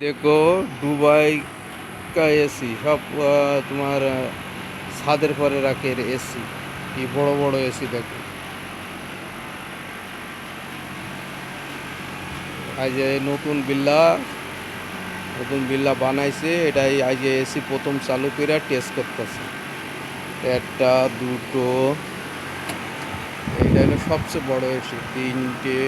देखो দুবাই का এসি সব আহ, তোমার আহ, ছাদের পরে রাখে এসি কি বড় বড় এসি দেখো আজ এই নতুন বিল্লা নতুন বিল্লা বানাইছে এটাই আজ এসি প্রথম চালু করে টেস্ট করতেছে একটা দুটো এটা হলো সবচেয়ে বড় এসি তিনটে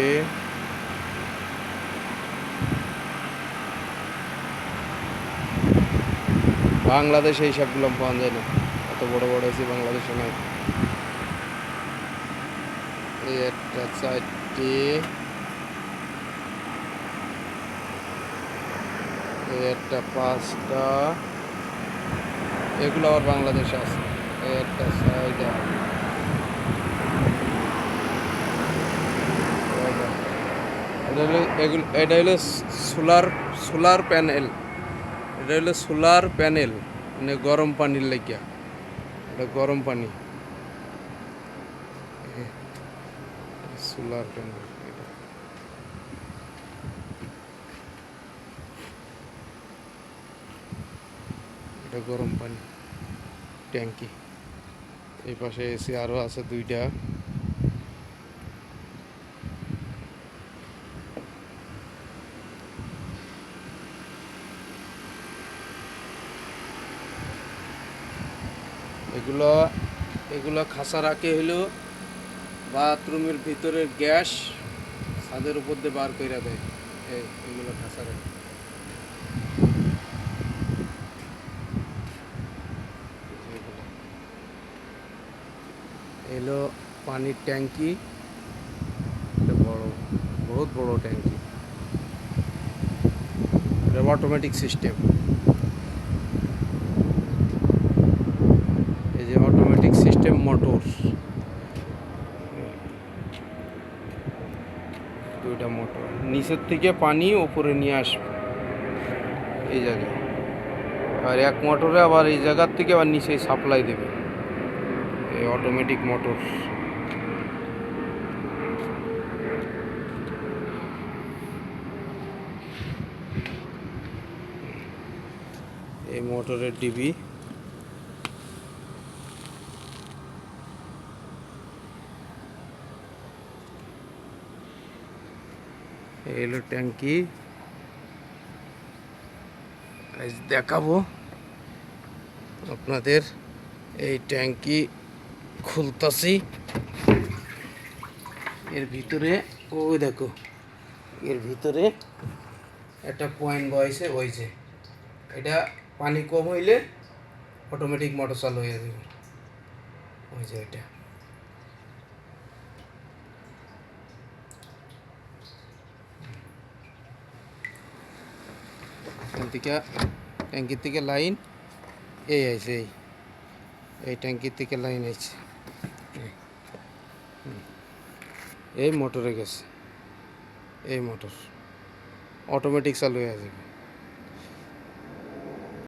বাংলাদেশে এইসবগুলো পাওয়া যায় না। এত বড় বড় এসি বাংলাদেশে নাই। এই একটা চারটে এই একটা পাঁচটা, এগুলো আবার বাংলাদেশে আছে। এই একটা ছয়টা এটা হলো, এগুলো, এটা হলো সোলার সোলার প্যানেল এটা হলো সোলার প্যানেল মানে গরম পানির লাগিয়া এটা গরম পানি। সোলার প্যানেল, এটা। গরম পানি, ট্যাঙ্কি। এই পাশে এসি আরও আছে দুইটা। এগুলো এগুলো খাসা রাখে হলো বাথরুমের ভিতরের গ্যাস ছাদের উপর দিয়ে বার করে দেয়। এগুলো খাসা রাখে। এলো পানির ট্যাঙ্কি। বড়, বহুত বড় ট্যাঙ্কি। অটোমেটিক সিস্টেম এই যে অটোমেটিক সিস্টেম মোটর দুইটা মোটর নিচের থেকে পানি উপরে নিয়ে আসবে। এই জায়গায়। আর এক মোটরে আবার এই জায়গার থেকে আবার নিচে সাপ্লাই দেবে। এই অটোমেটিক মোটর এই মোটরের ডিবি এই হলো ট্যাঙ্কি দেখাবো আপনাদের এই ট্যাঙ্কি খুলতাছি। এর ভিতরে ওই দেখো, এর ভিতরে একটা পয়েন্ট বয়েছে বইছে। এটা পানি কম হইলে অটোমেটিক মোটর চালু হয়ে যাবে। ওই যে এটা। এখান থেকে ট্যাঙ্কির থেকে লাইন, এই আছে এই এই ট্যাঙ্কির থেকে লাইন আছে এই। মোটরে গেছে, এই মোটর, অটোমেটিক চালু হয়ে যাবে